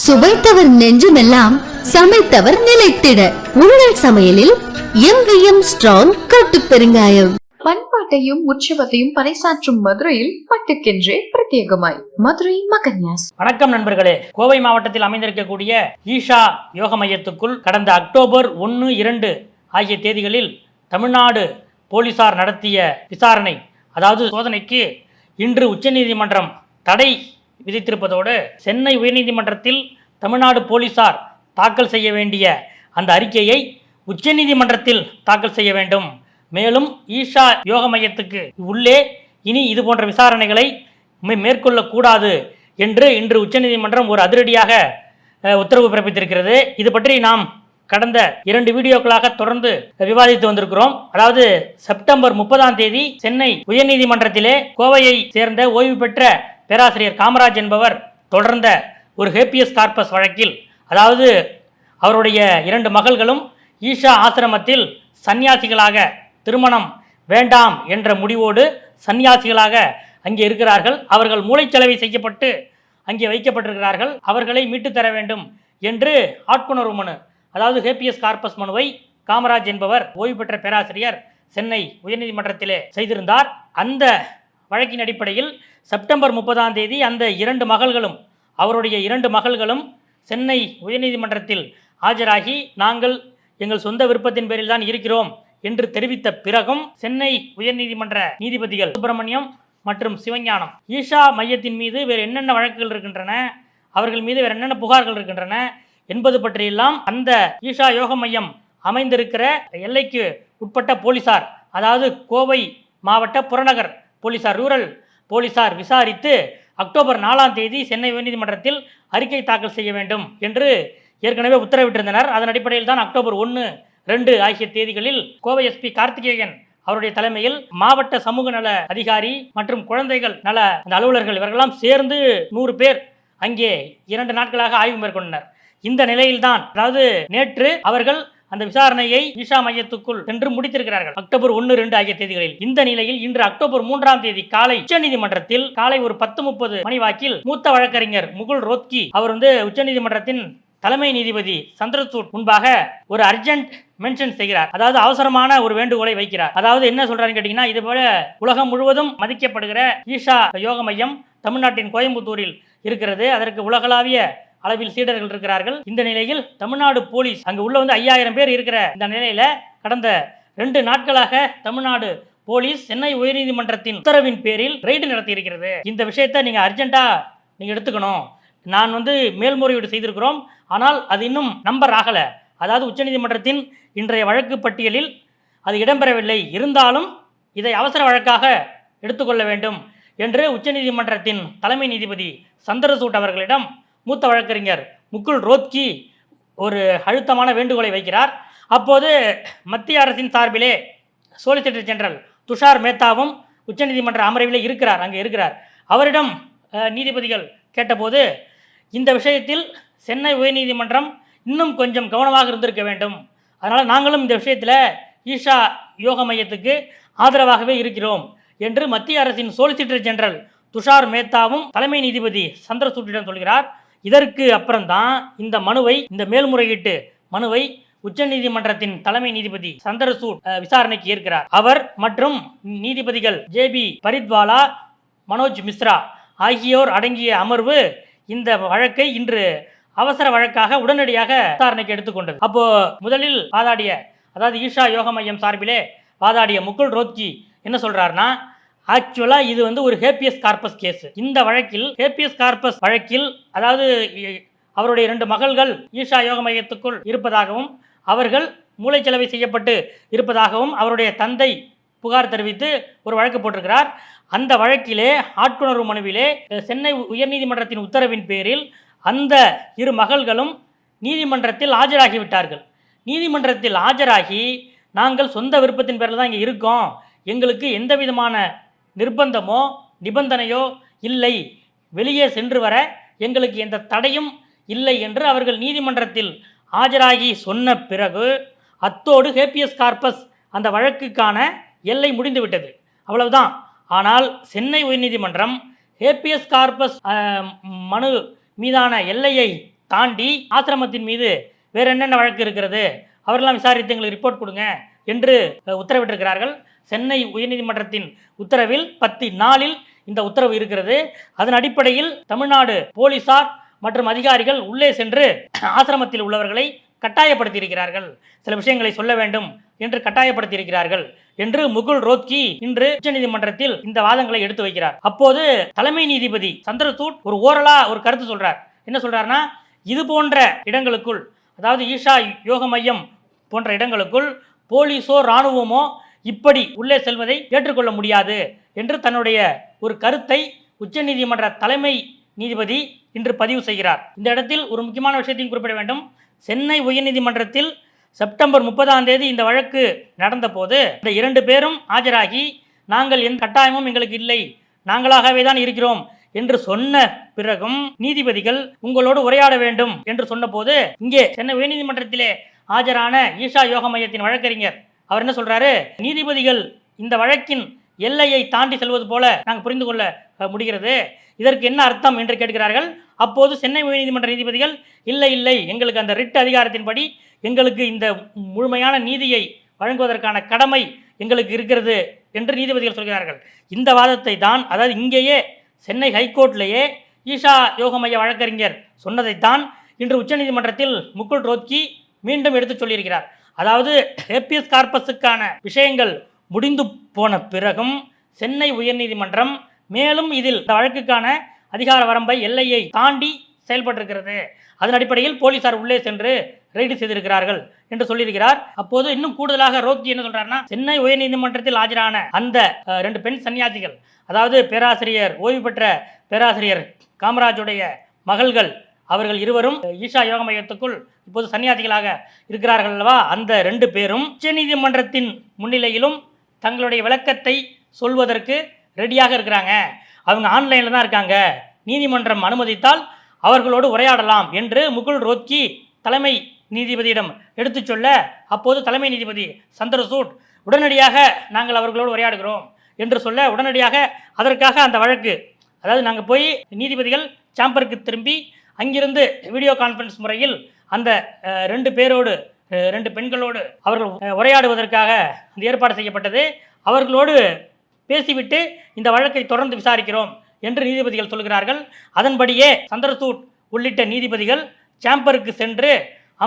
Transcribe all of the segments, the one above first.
சுவைத்தவர் நெஞ்சுமெல்லாம் சமைத்தவர் நிலைத்திட. உங்கள் சமையலில் எங்கேயும் ஸ்ட்ராங் கட்டு பெருங்காயம். பண்பாட்டையும் உற்சவத்தையும் பறைசாற்றும் மதுரையில் பட்டுக்கென்றே பிரத்யேகமாய். மதுரை மகன்யாஸ். வணக்கம் நண்பர்களே. கோவை மாவட்டத்தில் அமைந்திருக்கக்கூடிய ஈஷா யோக மையத்துக்குள் கடந்த அக்டோபர் ஒன்று இரண்டு ஆகிய தேதிகளில் தமிழ்நாடு போலீசார் நடத்திய விசாரணை அதாவது சோதனைக்கு இன்று உச்சநீதிமன்றம் தடை விதித்திருப்பதோடு சென்னை உயர்நீதிமன்றத்தில் தமிழ்நாடு போலீசார் தாக்கல் செய்ய வேண்டிய அந்த அறிக்கையை உச்சநீதிமன்றத்தில் தாக்கல் செய்ய வேண்டும். மேலும் ஈஷா யோக மையத்துக்கு உள்ளே இனி இது போன்ற விசாரணைகளை மே- மேற்கொள்ளக்கூடாது என்று இன்று உச்சநீதிமன்றம் ஒரு அதிரடியாக உத்தரவு பிறப்பித்திருக்கிறது. இது பற்றி நாம் கடந்த இரண்டு வீடியோக்களாக தொடர்ந்து விவாதித்து வந்திருக்கிறோம். அதாவது செப்டம்பர் முப்பதாம் தேதி சென்னை உயர்நீதிமன்றத்திலே கோவையை சேர்ந்த ஓய்வு பெற்ற பேராசிரியர் காமராஜ் என்பவர் தொடர்ந்த ஒரு ஹேப்பியஸ் கார்பஸ் வழக்கில் அதாவது அவருடைய இரண்டு மகள்களும் ஈஷா ஆசிரமத்தில் சந்நியாசிகளாக திருமணம் வேண்டாம் என்ற முடிவோடு சந்நியாசிகளாக அங்கே இருக்கிறார்கள். அவர்கள் மூளைச்சலவை செய்யப்பட்டு அங்கே வைக்கப்பட்டிருக்கிறார்கள். அவர்களை மீட்டு தர வேண்டும் என்று ஆட்கொணர்வு மனு அதாவது ஹேப்பியஸ் கார்பஸ் மனுவை காமராஜ் என்பவர் ஓய்வு பெற்ற பேராசிரியர் சென்னை உயர்நீதிமன்றத்திலே செய்திருந்தார். அந்த வழக்கின் அடிப்படையில் செப்டம்பர் முப்பதாம் தேதி அந்த இரண்டு மகள்களும் அவருடைய இரண்டு மகள்களும் சென்னை உயர்நீதிமன்றத்தில் ஆஜராகி நாங்கள் எங்கள் சொந்த விருப்பத்தின் பேரில் தான் இருக்கிறோம் என்று தெரிவித்த பிறகும் சென்னை உயர்நீதிமன்ற நீதிபதிகள் சுப்பிரமணியம் மற்றும் சிவஞானம் ஈஷா மையத்தின் மீது வேறு என்னென்ன வழக்குகள் இருக்கின்றன அவர்கள் மீது வேறு என்னென்ன புகார்கள் இருக்கின்றன என்பது பற்றியெல்லாம் அந்த ஈஷா யோக மையம் அமைந்திருக்கிற எல்லைக்கு உட்பட்ட போலீசார் அதாவது கோவை மாவட்ட புறநகர் போலீசார் ரூரல் போலீசார் விசாரித்து அக்டோபர் நாலாம் தேதி சென்னை உயர்நீதிமன்றத்தில் அறிக்கை தாக்கல் செய்ய வேண்டும் என்று ஏற்கனவே உத்தரவிட்டிருந்தனர். அதன் அடிப்படையில் தான் அக்டோபர் ஒன்று ரெண்டு ஆகிய தேதிகளில் கோவை எஸ்பி கார்த்திகேயன் அவருடைய தலைமையில் மாவட்ட சமூக நல அதிகாரி மற்றும் குழந்தைகள் நல அந்த அலுவலர்கள் இவர்களெல்லாம் சேர்ந்து நூறு பேர் அங்கே இரண்டு நாட்களாக ஆய்வு மேற்கொண்டனர். இந்த நிலையில்தான் அதாவது நேற்று அவர்கள் அந்த விசாரணையை விசா மையத்துக்குள் சென்று முடித்திருக்கிறார்கள். அக்டோபர் ஒன்று ரெண்டு ஆகிய தேதிகளில். இந்த நிலையில் இன்று அக்டோபர் மூன்றாம் தேதி காலை உச்சநீதிமன்றத்தில் காலை ஒரு பத்து முப்பது மணி வாக்கில் மூத்த வழக்கறிஞர் முகுல் ரோத்கி அவர் வந்து உச்சநீதிமன்றத்தின் தலைமை நீதிபதி சந்திரசூட் முன்பாக ஒரு அர்ஜென்ட் மென்ஷன் செய்கிறார். அதாவது அவசரமான ஒரு வேண்டுகோளை வைக்கிறார். அதாவது என்ன சொல்றாருன்னு கேட்டீங்கன்னா இது போல உலகம் முழுவதும் மதிக்கப்படுகிற ஈஷா யோக மையம் தமிழ்நாட்டின் கோயம்புத்தூரில் இருக்கிறது. அதற்கு உலகளாவிய அளவில் சீடர்கள் இருக்கிறார்கள். இந்த நிலையில் தமிழ்நாடு போலீஸ் அங்கு உள்ள வந்து ஐயாயிரம் பேர் இருக்கிற இந்த நிலையில கடந்த ரெண்டு நாட்களாக தமிழ்நாடு போலீஸ் சென்னை உயர்நீதிமன்றத்தின் உத்தரவின் பேரில் ரெய்டு நடத்தி இருக்கிறது. இந்த விஷயத்தை நீங்க அர்ஜென்ட்டா நீங்க எடுத்துக்கணும். நான் வந்து மேல்முறையீடு செய்திருக்கிறோம். ஆனால் அது இன்னும் நம்பர் ஆகல. அதாவது உச்சநீதிமன்றத்தின் இன்றைய வழக்கு பட்டியலில் அது இடம்பெறவில்லை. இருந்தாலும் இதை அவசர வழக்காக எடுத்துக்கொள்ள வேண்டும் என்று உச்சநீதிமன்றத்தின் தலைமை நீதிபதி சந்திரசூட் அவர்களிடம் மூத்த வழக்கறிஞர் முகுல் ரோத்கி ஒரு அழுத்தமான வேண்டுகோளை வைக்கிறார். அப்போது மத்திய அரசின் சார்பிலே சோலிசிட்டர் ஜெனரல் துஷார் மேத்தாவும் உச்சநீதிமன்ற அமர்விலே இருக்கிறார் அங்கே இருக்கிறார். அவரிடம் நீதிபதிகள் கேட்டபோது இந்த விஷயத்தில் சென்னை உயர்நீதிமன்றம் இன்னும் கொஞ்சம் கவனமாக இருந்திருக்க வேண்டும். அதனால் நாங்களும் இந்த விஷயத்தில் ஈஷா யோக மையத்துக்கு ஆதரவாகவே இருக்கிறோம் என்று மத்திய அரசின் சோலிசிட்டர் ஜெனரல் துஷார் மேத்தாவும் தலைமை நீதிபதி சந்திரசூட்டிடம் சொல்கிறார். இதற்கு அப்புறம்தான் இந்த மனுவை இந்த மேல்முறையீட்டு மனுவை உச்சநீதிமன்றத்தின் தலைமை நீதிபதி சந்திரசூட் விசாரணைக்கு ஏற்கிறார். அவர் மற்றும் நீதிபதிகள் ஜேபி பரித்வாலா மனோஜ் மிஸ்ரா ஆகியோர் அடங்கிய அமர்வு இந்த வழக்கை இன்று அவசர வழக்காக உடனடியாக விசாரணைக்கு எடுத்துக்கொண்டது. அப்போ முதலில் வாதாடிய அதாவது ஈஷா யோக மையம் சார்பிலே வாதாடிய முகுல் ரோத்கி என்ன சொல்றாருன்னா ஆக்சுவலா இது வந்து ஒரு ஹேப்பியஸ் கார்பஸ் கேஸ் இந்த வழக்கில் ஹேப்பியஸ் கார்பஸ் வழக்கில் அதாவது அவருடைய இரண்டு மகள்கள் ஈஷா யோக மையத்துக்குள் இருப்பதாகவும் அவர்கள் மூளைச்சலவை செய்யப்பட்டு இருப்பதாகவும் அவருடைய தந்தை புகார் தெரிவித்து ஒரு வழக்கு போட்டிருக்கிறார். அந்த வழக்கிலே ஆட்கொணர்வு மனுவிலே சென்னை உயர்நீதிமன்றத்தின் உத்தரவின் பேரில் அந்த இரு மகள்களும் நீதிமன்றத்தில் ஆஜராகிவிட்டார்கள். நீதிமன்றத்தில் ஆஜராகி நாங்கள் சொந்த விருப்பத்தின் பேரில் தான் இங்கே இருக்கோம். எங்களுக்கு எந்த விதமான நிர்பந்தமோ நிபந்தனையோ இல்லை. வெளியே சென்று வர எங்களுக்கு எந்த தடையும் இல்லை என்று அவர்கள் நீதிமன்றத்தில் ஆஜராகி சொன்ன பிறகு அத்தோடு ஹேப்பியஸ் கார்பஸ் அந்த வழக்குக்கான எல்லை முடிந்துவிட்டது. அவ்வளவுதான். ஆனால் சென்னை உயர்நீதிமன்றம் ஹேப்பியஸ் கார்பஸ் மனு மீதான எல்லையை தாண்டி ஆசிரமத்தின் மீது வேற என்னென்ன வழக்கு இருக்கிறது? அவரெல்லாம் விசாரித்து எங்களுக்கு ரிப்போர்ட் கொடுங்க என்று உத்தரவிட்டிருக்கிறார்கள். சென்னை உயர்நீதிமன்றத்தின் உத்தரவில் பத்து நாளில் இந்த உத்தரவு இருக்கிறது. அதன் அடிப்படையில் தமிழ்நாடு போலீசார் மற்றும் அதிகாரிகள் உள்ளே சென்று ஆசிரமத்தில் உள்ளவர்களை கட்டாயப்படுத்தியிருக்கிறார்கள். சில விஷயங்களை சொல்ல வேண்டும் என்று கட்டாயப்படுத்தியிருக்கிறார்கள் என்று முகுல் ரோத்கி இன்று உச்சநீதிமன்றத்தில் இந்த வாதங்களை எடுத்து வைக்கிறார். அப்போது தலைமை நீதிபதி சந்திரசூட் ஒரு ஓரலா ஒரு கருத்து சொல்றார். என்ன சொல்றாருன்னா இது போன்ற இடங்களுக்குள் அதாவது ஈஷா யோக மையம் போன்ற இடங்களுக்குள் போலீஸோ இராணுவமோ இப்படி உள்ளே செல்வதை ஏற்றுக்கொள்ள முடியாது என்று தன்னுடைய ஒரு கருத்தை உச்சநீதிமன்ற தலைமை நீதிபதி இன்று பதிவு செய்கிறார். இந்த இடத்தில் ஒரு முக்கியமான விஷயத்தையும் குறிப்பிட வேண்டும். சென்னை உயர்நீதிமன்றத்தில் செப்டம்பர் முப்பதாம் தேதி இந்த வழக்கு நடந்தபோது இந்த இரண்டு பேரும் ஆஜராகி நாங்கள் எந்த கட்டாயமும் எங்களுக்கு இல்லை. நாங்களாகவே தான் இருக்கிறோம் என்று சொன்ன பிறகும் நீதிபதிகள் உங்களோடு உரையாட வேண்டும் என்று சொன்னபோது இங்கே சென்னை உயர்நீதிமன்றத்திலே ஆஜரான ஈஷா யோக மையத்தின் வழக்கறிஞர் அவர் என்ன சொல்கிறாரு நீதிபதிகள் இந்த வழக்கின் எல்லையை தாண்டி செல்வது போல நாங்கள் புரிந்து கொள்ள முடிகிறது. இதற்கு என்ன அர்த்தம் என்று கேட்கிறார்கள். அப்போது சென்னை உயர்நீதிமன்ற நீதிபதிகள் இல்லை இல்லை எங்களுக்கு அந்த ரிட் அதிகாரத்தின்படி எங்களுக்கு இந்த முழுமையான நீதியை வழங்குவதற்கான கடமை எங்களுக்கு இருக்கிறது என்று நீதிபதிகள் சொல்கிறார்கள். இந்த வாதத்தை தான் அதாவது இங்கேயே சென்னை ஹைகோர்ட்லேயே ஈஷா யோக மைய வழக்கறிஞர் சொன்னதைத்தான் இன்று உச்சநீதிமன்றத்தில் முகுல் ரோத்கி மீண்டும் எடுத்துச் சொல்லியிருக்கிறார். அதாவது ஹேப்பியஸ் கார்பஸுக்கான விஷயங்கள் முடிந்து போன பிறகும் சென்னை உயர்நீதிமன்றம் மேலும் இதில் இந்த வழக்குக்கான அதிகார வரம்பை எல்லையை தாண்டி செயல்பட்டிருக்கிறது. அதன் அடிப்படையில் போலீசார் உள்ளே சென்று ரெய்டு செய்திருக்கிறார்கள் என்று சொல்லியிருக்கிறார். அப்போது இன்னும் கூடுதலாக ரோக்கி என்ன சொல்றாருன்னா சென்னை உயர்நீதிமன்றத்தில் ஆஜரான அந்த ரெண்டு பெண் சன்னியாசிகள் அதாவது பேராசிரியர் ஓய்வு பெற்ற பேராசிரியர் காமராஜுடைய மகள்கள் அவர்கள் இருவரும் ஈஷா யோக மையத்துக்குள் இப்போது சன்னியாசிகளாக இருக்கிறார்கள் அல்லவா? அந்த ரெண்டு பேரும் உச்சநீதிமன்றத்தின் முன்னிலையிலும் தங்களுடைய விளக்கத்தை சொல்வதற்கு ரெடியாக இருக்கிறாங்க. அவங்க ஆன்லைனில் தான் இருக்காங்க. நீதிமன்றம் அனுமதித்தால் அவர்களோடு உரையாடலாம் என்று முகுல் ரோத்கி தலைமை நீதிபதியிடம் எடுத்துச் சொல்ல அப்போது தலைமை நீதிபதி சந்திரசூட் உடனடியாக நாங்கள் அவர்களோடு உரையாடுகிறோம் என்று சொல்ல உடனடியாக அதற்காக அந்த வழக்கு அதாவது நாங்கள் போய் நீதிபதிகள் சாம்பருக்கு திரும்பி அங்கிருந்து வீடியோ கான்ஃபரன்ஸ் முறையில் அந்த ரெண்டு பேரோடு ரெண்டு பெண்களோடு அவர்கள் உரையாடுவதற்காக அந்த ஏற்பாடு செய்யப்பட்டது. அவர்களோடு பேசிவிட்டு இந்த வழக்கை தொடர்ந்து விசாரிக்கிறோம் என்று நீதிபதிகள் சொல்கிறார்கள். அதன்படியே சந்திரசூட் உள்ளிட்ட நீதிபதிகள் சாம்பருக்கு சென்று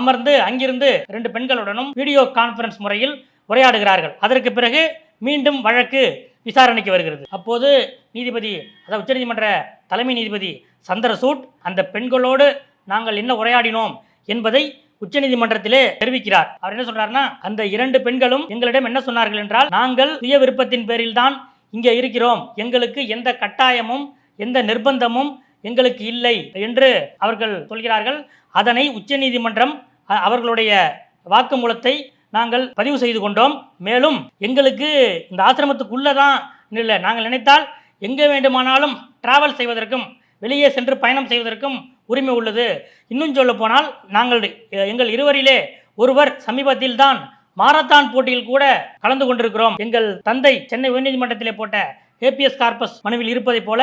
அமர்ந்து அங்கிருந்து ரெண்டு பெண்களுடனும் வீடியோ கான்ஃபரன்ஸ் முறையில் உரையாடுகிறார்கள். அதற்கு பிறகு மீண்டும் வழக்கு விசாரணைக்கு வருகிறது. அப்போது நீதிபதி அதாவது உச்சநீதிமன்ற தலைமை நீதிபதி சந்திரசூட் அந்த பெண்களோடு நாங்கள் என்ன உரையாடினோம் என்பதை உச்சநீதிமன்றத்திலே தெரிவிக்கிறார். அவர் என்ன சொல்றாருன்னா அந்த இரண்டு பெண்களும் எங்களிடம் என்ன சொன்னார்கள் என்றால் நாங்கள் சுய விருப்பத்தின் பேரில் தான் இங்கே இருக்கிறோம். எங்களுக்கு எந்த கட்டாயமும் எந்த நிர்பந்தமும் எங்களுக்கு இல்லை என்று அவர்கள் சொல்கிறார்கள். அதனை உச்சநீதிமன்றம் அவர்களுடைய வாக்குமூலத்தை நாங்கள் பதிவு செய்து கொண்டோம். மேலும் எங்களுக்கு இந்த ஆசிரமத்துக்குள்ளே தான் இல்லை நாங்கள் நினைத்தால் எங்கே வேண்டுமானாலும் டிராவல் செய்வதற்கும் வெளியே சென்று பயணம் செய்வதற்கும் உரிமை உள்ளது. இன்னும் சொல்ல போனால் நாங்கள் எங்கள் இருவரிலே ஒருவர் சமீபத்தில் தான் மாரத்தான் போட்டியில் கூட கலந்து கொண்டிருக்கிறோம். எங்கள் தந்தை சென்னை உயர்நீதிமன்றத்திலே போட்ட ஏபிஎஸ் கார்பஸ் மனுவில் இருப்பதைப் போல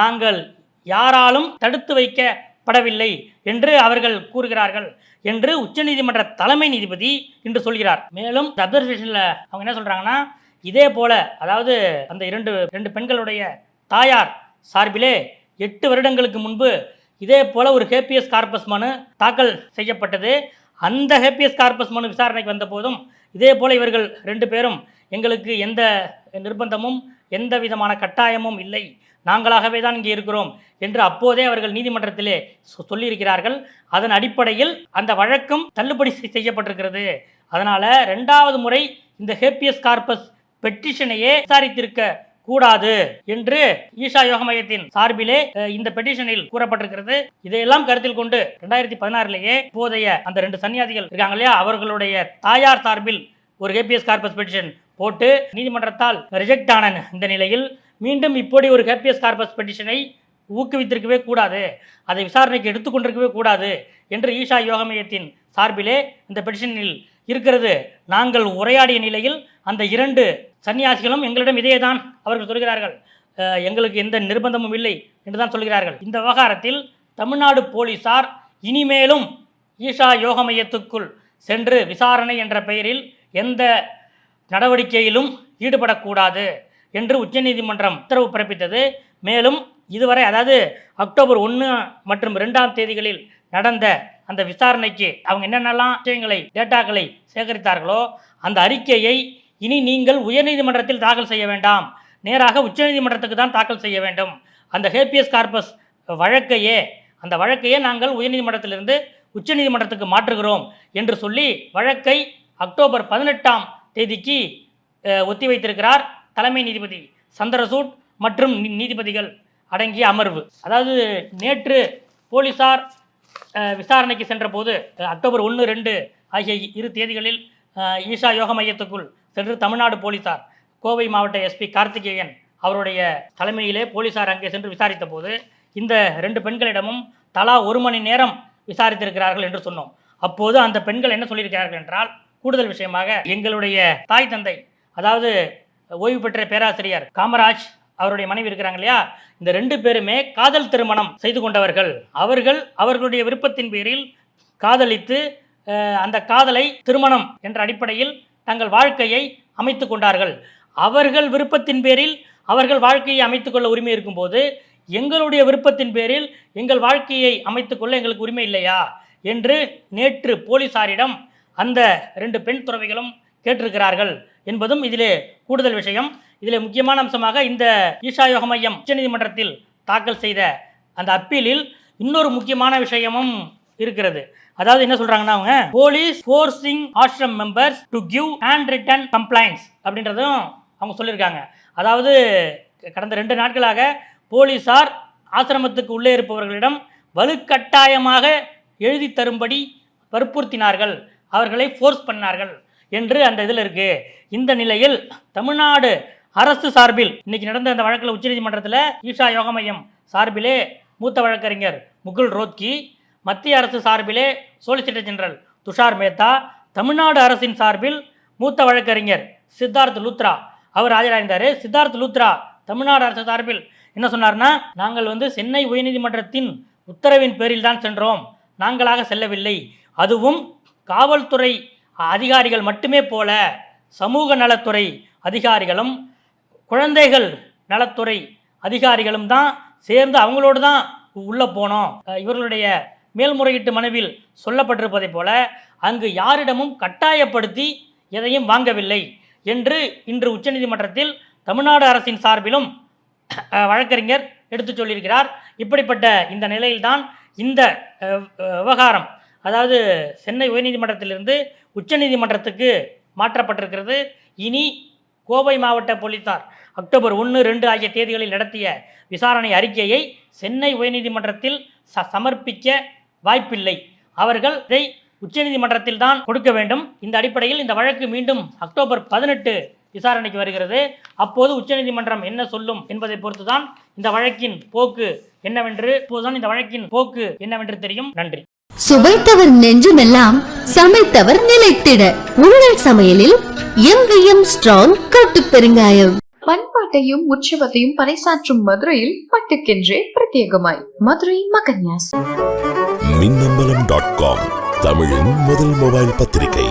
நாங்கள் யாராலும் தடுத்து வைக்க படவில்லை என்று அவர்கள் கூறுகிறார்கள் என்று உச்சநீதிமன்ற தலைமை நீதிபதி இன்று சொல்கிறார். மேலும் அப்சர்வேஷனில் அவங்க என்ன சொல்கிறாங்கன்னா இதே போல அதாவது அந்த இரண்டு ரெண்டு பெண்களுடைய தாயார் சார்பிலே எட்டு வருடங்களுக்கு முன்பு இதே போல ஒரு ஹேப்பியஸ் கார்பஸ் மனு தாக்கல் செய்யப்பட்டது. அந்த ஹேப்பியஸ் கார்பஸ் மனு விசாரணைக்கு வந்த போதும் இதே போல இவர்கள் ரெண்டு பேரும் எங்களுக்கு எந்த நிர்பந்தமும் எந்த விதமான கட்டாயமும் இல்லை நாங்களாகவே தான் இங்கே இருக்கிறோம் என்று அப்போதே அவர்கள் நீதிமன்றத்திலே சொல்லியிருக்கிறார்கள். அதன் அடிப்படையில் அந்த வழக்கும் தள்ளுபடி செய்- செய்யப்பட்டிருக்கிறது. அதனால் ரெண்டாவது முறை இந்த ஹேப்பியஸ் கார்பஸ் பெட்டிஷனையே விசாரித்திருக்க கூடாது என்று ஈஷா யோக மையத்தின் சார்பிலே இந்த பெட்டிஷனில் கூறப்பட்டிருக்கிறது. இதையெல்லாம் கருத்தில் கொண்டு ரெண்டாயிரத்தி பதினாறுலேயே போதைய அந்த ரெண்டு சன்னியாதிகள் இருக்காங்க இல்லையா அவர்களுடைய தாயார் சார்பில் ஒரு ஹேப்பியஸ் கார்பஸ் பெட்டிஷன் போட்டு நீதிமன்றத்தால் ரிஜெக்ட் ஆன இந்த நிலையில் மீண்டும் இப்படி ஒரு ஹேப்பியஸ் கார்பஸ் பெட்டிஷனை ஊக்குவித்திருக்கவே கூடாது. அதை விசாரணைக்கு எடுத்துக்கொண்டிருக்கவே கூடாது என்று ஈஷா யோகமயத்தின் சார்பிலே இந்த பெட்டிஷனில் இருக்கிறது. நாங்கள் உரையாடிய நிலையில் அந்த இரண்டு சன்னியாசிகளும் எங்களிடம் இதே தான் அவர்கள் சொல்கிறார்கள். எங்களுக்கு எந்த நிர்பந்தமும் இல்லை என்று தான் சொல்கிறார்கள். இந்த விவகாரத்தில் தமிழ்நாடு போலீசார் இனிமேலும் ஈஷா யோக மையத்துக்குள் சென்று விசாரணை என்ற பெயரில் எந்த நடவடிக்கையிலும் ஈடுபடக்கூடாது. என்று உச்சநீதிமன்றம் உத்தரவு பிறப்பித்தது. மேலும் இதுவரை அதாவது அக்டோபர் ஒன்று மற்றும் ரெண்டாம் தேதிகளில் நடந்த அந்த விசாரணைக்கு அவங்க என்னென்னலாம் விஷயங்களை டேட்டாக்களை சேகரித்தார்களோ அந்த அறிக்கையை இனி நீங்கள் உயர்நீதிமன்றத்தில் தாக்கல் செய்ய வேண்டாம். நேராக உச்சநீதிமன்றத்துக்கு தான் தாக்கல் செய்ய வேண்டும். அந்த ஹேபியஸ் கார்பஸ் வழக்கையே அந்த வழக்கையே நாங்கள் உயர்நீதிமன்றத்திலிருந்து உச்சநீதிமன்றத்துக்கு மாற்றுகிறோம் என்று சொல்லி வழக்கை அக்டோபர் பதினெட்டாம் தேதிக்கு ஒத்தி ஒத்திவைத்திருக்கிறார். தலைமை நீதிபதி சந்திரசூட் மற்றும் நீதிபதிகள் அடங்கிய அமர்வு. அதாவது நேற்று போலீசார் விசாரணைக்கு சென்றபோது அக்டோபர் ஒன்று ரெண்டு ஆகிய இரு தேதிகளில் ஈஷா யோக மையத்துக்குள் சென்று தமிழ்நாடு போலீசார் கோவை மாவட்ட எஸ்பி கார்த்திகேயன் அவருடைய தலைமையிலே போலீசார் அங்கே சென்று விசாரித்த போது இந்த ரெண்டு பெண்களிடமும் தலா ஒரு மணி நேரம் விசாரித்திருக்கிறார்கள் என்று சொன்னோம். அப்போது அந்த பெண்கள் என்ன சொல்லியிருக்கிறார்கள் என்றால் கூடுதல் விஷயமாக எங்களுடைய தாய் தந்தை அதாவது ஓய்வு பெற்ற பேராசிரியர் காமராஜ் அவருடைய மனைவி இருக்கிறாங்க இல்லையா? இந்த ரெண்டு பேருமே காதல் திருமணம் செய்து கொண்டவர்கள். அவர்கள் அவர்களுடைய விருப்பத்தின் பேரில் காதலித்து அந்த காதலை திருமணம் என்ற அடிப்படையில் தங்கள் வாழ்க்கையை அமைத்து கொண்டார்கள். அவர்கள் விருப்பத்தின் பேரில் அவர்கள் வாழ்க்கையை அமைத்துக்கொள்ள உரிமை இருக்கும்போது எங்களுடைய விருப்பத்தின் பேரில் எங்கள் வாழ்க்கையை அமைத்துக்கொள்ள எங்களுக்கு உரிமை இல்லையா? என்று நேற்று போலீசாரிடம் அந்த ரெண்டு பெண் துறவிகளும் கேட்டிருக்கிறார்கள் என்பதும் இதிலே கூடுதல் விஷயம். இதிலே முக்கியமான அம்சமாக இந்த ஈஷா யோக மையம் உச்சநீதிமன்றத்தில் தாக்கல் செய்த அந்த அப்பீலில் இன்னொரு முக்கியமான விஷயமும் இருக்கிறது. அதாவது என்ன சொல்றாங்கன்னா அவங்க police forcing ashram members to give handwritten complaints அப்படின்றதும் அவங்க சொல்லியிருக்காங்க. அதாவது கடந்த ரெண்டு நாட்களாக போலீசார் ஆசிரமத்துக்கு உள்ளே இருப்பவர்களிடம் வலுக்கட்டாயமாக எழுதி தரும்படி வற்புறுத்தினார்கள். அவர்களை ஃபோர்ஸ் பண்ணார்கள். என்று அந்த இதில் இருக்கு. இந்த நிலையில் தமிழ்நாடு அரசு சார்பில் இன்னைக்கு நடந்த அந்த வழக்கில் உச்சநீதிமன்றத்தில் ஈஷா யோக மையம் சார்பிலே மூத்த வழக்கறிஞர் முகுல் ரோத்கி மத்திய அரசு சார்பிலே சோலிசிட்டர் ஜெனரல் துஷார் மேத்தா தமிழ்நாடு அரசின் சார்பில் மூத்த வழக்கறிஞர் சித்தார்த் லூத்ரா. அவர் ஆஜராயிருந்தார். சித்தார்த் லூத்ரா தமிழ்நாடு அரசு சார்பில் என்ன சொன்னார்னா நாங்கள் வந்து சென்னை உயர்நீதிமன்றத்தின் உத்தரவின் பேரில் தான் சென்றோம். நாங்களாக செல்லவில்லை. அதுவும் காவல்துறை அதிகாரிகள் மட்டுமே போல சமூக நலத்துறை அதிகாரிகளும் குழந்தைகள் நலத்துறை அதிகாரிகளும் தான் சேர்ந்து அவங்களோடு தான் உள்ளே போனோம். இவர்களுடைய மேல்முறையீட்டு மனுவில் சொல்லப்பட்டிருப்பதைப் போல அங்கு யாரிடமும் கட்டாயப்படுத்தி எதையும் வாங்கவில்லை என்று இன்று உச்சநீதிமன்றத்தில் தமிழ்நாடு அரசின் சார்பிலும் வழக்கறிஞர் எடுத்துச் சொல்லியிருக்கிறார். இப்படிப்பட்ட இந்த நிலையில்தான் இந்த விவகாரம் அதாவது சென்னை உயர்நீதிமன்றத்திலிருந்து உச்சநீதிமன்றத்துக்கு மாற்றப்பட்டிருக்கிறது. இனி கோவை மாவட்ட போலீசார் அக்டோபர் ஒன்று ரெண்டு ஆகிய தேதிகளில் நடத்திய விசாரணை அறிக்கையை சென்னை உயர்நீதிமன்றத்தில் ச சமர்ப்பிக்க வாய்ப்பில்லை. அவர்கள் இதை உச்சநீதிமன்றத்தில் தான் கொடுக்க வேண்டும். இந்த அடிப்படையில் இந்த வழக்கு மீண்டும் அக்டோபர் பதினெட்டு விசாரணைக்கு வருகிறது. அப்போது உச்சநீதிமன்றம் என்ன சொல்லும் என்பதை பொறுத்துதான் இந்த வழக்கின் போக்கு என்னவென்று இப்போதுதான் இந்த வழக்கின் போக்கு என்னவென்று தெரியும். நன்றி. சுவைத்தவர் நெஞ்சுமெல்லாம் சமைத்தவர் நிலைத்திட. உங்கள் சமையலில் எங்கேயும் ஸ்ட்ராங் கட்டு பெருங்காயம். பண்பாட்டையும் உற்சவத்தையும் பறைசாற்றும் மதுரையில் பட்டுக்கென்றே பிரத்யேகமாய். மதுரை மகன்யாஸ். மின்னம்பலம் டாட் காம் தமிழின் முதல் மொபைல் பத்திரிகை.